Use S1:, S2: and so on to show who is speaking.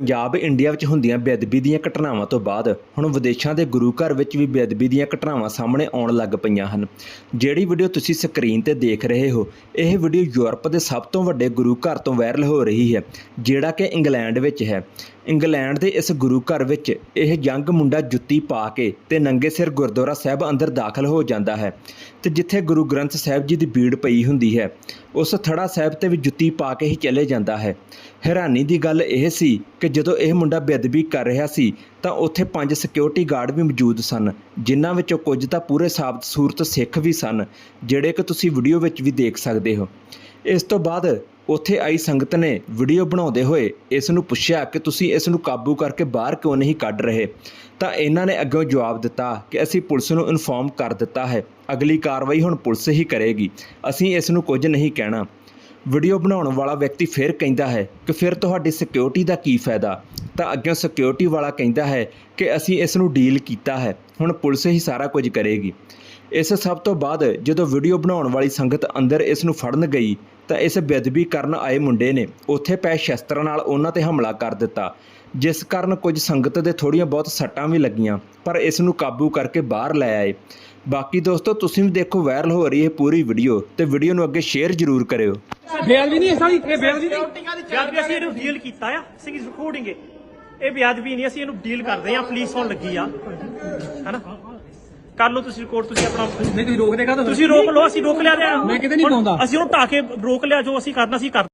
S1: Punjab, India ਵਿੱਚ ਹੁੰਦੀਆਂ ਬੇਅਦਬੀ ਦੀਆਂ ਘਟਨਾਵਾਂ ਤੋਂ ਬਾਅਦ ਹੁਣ ਵਿਦੇਸ਼ਾਂ ਦੇ ਗੁਰੂ ਘਰ ਵਿੱਚ ਵੀ ਬੇਅਦਬੀ ਦੀਆਂ ਘਟਨਾਵਾਂ ਸਾਹਮਣੇ ਆਉਣ ਲੱਗ ਪਈਆਂ ਹਨ। ਜਿਹੜੀ ਵੀਡੀਓ ਤੁਸੀਂ ਸਕਰੀਨ ਤੇ ਦੇਖ ਰਹੇ ਹੋ, ਇਹ ਵੀਡੀਓ ਯੂਰਪ ਦੇ ਸਭ ਤੋਂ ਵੱਡੇ ਗੁਰੂ ਘਰ ਤੋਂ ਵਾਇਰਲ ਹੋ ਰਹੀ ਹੈ, ਜਿਹੜਾ ਕਿ ਇੰਗਲੈਂਡ ਵਿੱਚ ਹੈ। ਇੰਗਲੈਂਡ ਦੇ ਇਸ ਗੁਰੂ ਘਰ ਵਿੱਚ ਇਹ ਯੰਗ ਮੁੰਡਾ ਜੁੱਤੀ ਪਾ ਕੇ ਤੇ ਨੰਗੇ ਸਿਰ ਗੁਰਦੁਆਰਾ ਸਾਹਿਬ ਅੰਦਰ ਦਾਖਲ ਹੋ ਜਾਂਦਾ ਹੈ ਤੇ ਜਿੱਥੇ ਗੁਰੂ ਗ੍ਰੰਥ ਸਾਹਿਬ ਜੀ ਦੀ ਬੀੜ ਪਈ ਹੁੰਦੀ ਹੈ, ਉਸ ਥੜਾ ਸਾਹਿਬ ਤੇ ਵੀ ਜੁੱਤੀ ਪਾ ਕੇ ਹੀ ਚਲੇ ਜਾਂਦਾ ਹੈ। ਹੈਰਾਨੀ ਦੀ ਗੱਲ ਇਹ ਸੀ ਕਿ ਜਦੋਂ ਇਹ ਮੁੰਡਾ ਬੇਅਦਬੀ ਕਰ ਰਿਹਾ ਸੀ, ਤਾਂ ਉੱਥੇ ਪੰਜ ਸਿਕਿਉਰਿਟੀ ਗਾਰਡ ਵੀ ਮੌਜੂਦ ਸਨ, ਜਿਨ੍ਹਾਂ ਵਿੱਚੋਂ ਕੁਝ ਤਾਂ ਪੂਰੇ ਸਾਬਤ ਸੂਰਤ ਸਿੱਖ ਵੀ ਸਨ, ਜਿਹੜੇ ਕਿ ਤੁਸੀਂ ਵੀਡੀਓ ਵਿੱਚ ਵੀ ਦੇਖ ਸਕਦੇ ਹੋ। ਇਸ ਤੋਂ ਬਾਅਦ ਉੱਥੇ ਆਈ ਸੰਗਤ ਨੇ ਵੀਡੀਓ ਬਣਾਉਂਦੇ ਹੋਏ ਇਸ ਨੂੰ ਪੁੱਛਿਆ ਕਿ ਤੁਸੀਂ ਇਸ ਨੂੰ ਕਾਬੂ ਕਰਕੇ ਬਾਹਰ ਕਿਉਂ ਨਹੀਂ ਕੱਢ ਰਹੇ? ਤਾਂ ਇਹਨਾਂ ਨੇ ਅੱਗੇ ਜਵਾਬ ਦਿੱਤਾ ਕਿ ਅਸੀਂ ਪੁਲਿਸ ਨੂੰ ਇਨਫੋਰਮ ਕਰ ਦਿੱਤਾ ਹੈ। ਅਗਲੀ ਕਾਰਵਾਈ ਹੁਣ ਪੁਲਿਸ ਹੀ ਕਰੇਗੀ। ਅਸੀਂ ਇਸ ਨੂੰ ਕੁਝ ਨਹੀਂ ਕਹਿਣਾ। ਵੀਡੀਓ ਬਣਾਉਣ ਵਾਲਾ ਵਿਅਕਤੀ ਫਿਰ ਕਹਿੰਦਾ ਹੈ ਕਿ ਫਿਰ ਤੁਹਾਡੀ ਸਿਕਿਉਰਿਟੀ ਦਾ ਕੀ ਫਾਇਦਾ? ਤਾਂ ਅੱਗੇ ਸਿਕਿਉਰਿਟੀ ਵਾਲਾ ਕਹਿੰਦਾ ਹੈ ਕਿ ਅਸੀਂ ਇਸ ਨੂੰ ਡੀਲ ਕੀਤਾ ਹੈ। ਹੁਣ ਪੁਲਿਸ ਹੀ ਸਾਰਾ ਕੁਝ ਕਰੇਗੀ। ਇਸ ਸਭ ਤੋਂ ਬਾਅਦ ਜਦੋਂ ਵੀਡੀਓ ਬਣਾਉਣ ਵਾਲੀ ਸੰਗਤ ਅੰਦਰ ਇਸ ਨੂੰ ਫੜਨ ਗਈ, ਤਾਂ ਇਸ ਬੇਅਦਬੀ ਕਰਨ ਆਏ ਮੁੰਡੇ ਨੇ ਉੱਥੇ ਪਏ ਸ਼ਸਤਰਾਂ ਨਾਲ ਉਹਨਾਂ ਤੇ ਹਮਲਾ ਕਰ ਦਿੱਤਾ, ਜਿਸ ਕਾਰਨ ਕੁਝ ਸੰਗਤ ਦੇ ਥੋੜੀਆਂ ਬਹੁਤ ਸੱਟਾਂ ਵੀ ਲੱਗੀਆਂ, ਪਰ ਇਸ ਨੂੰ ਕਾਬੂ ਕਰਕੇ ਬਾਹਰ ਲੈ ਆਏ। ਬਾਕੀ ਦੋਸਤੋ, ਤੁਸੀਂ ਵੀ ਦੇਖੋ ਵਾਇਰਲ ਹੋ ਰਹੀ ਹੈ ਪੂਰੀ ਵੀਡੀਓ ਤੇ ਵੀਡੀਓ ਨੂੰ ਅੱਗੇ ਸ਼ੇਅਰ ਜ਼ਰੂਰ ਕਰਿਓ।
S2: ਬੇਅਦ ਵੀ ਨਹੀਂ ਸਾਡੀ ਇਹ ਬੇਅਦ ਵੀ ਨਹੀਂ।
S3: ਜਦ ਵੀ ਅਸੀਂ ਇਹਨੂੰ ਡੀਲ ਕੀਤਾ ਆ, ਅਸੀਂ ਰਿਕਾਰਡਿੰਗ ਇਹ ਵਿਆਦਬੀ ਨਹੀਂ, ਅਸੀਂ ਇਹਨੂੰ ਡੀਲ ਕਰਦੇ ਆ ਪੁਲਿਸ ਹੁਣ ਲੱਗੀ ਆ। ਹੈਨਾ? ਕਰ ਲਓ ਤੁਸੀਂ ਰਿਕਾਰਡ ਤੁਸੀਂ ਆਪਣਾ
S2: ਨਹੀਂ ਤੁਸੀਂ ਰੋਕ ਦੇਗਾ
S3: ਤੁਸੀਂ ਰੋਕ ਲਓ ਅਸੀਂ ਰੋਕ ਲਿਆ ਤੇ
S2: ਮੈਂ ਕਿਤੇ ਨਹੀਂ ਪਾਉਂਦਾ।
S3: ਅਸੀਂ ਉਹਨੂੰ ਢਾ ਕੇ ਰੋਕ ਲਿਆ ਜੋ ਅਸੀਂ ਕਰਨਾ ਸੀ ਕਰ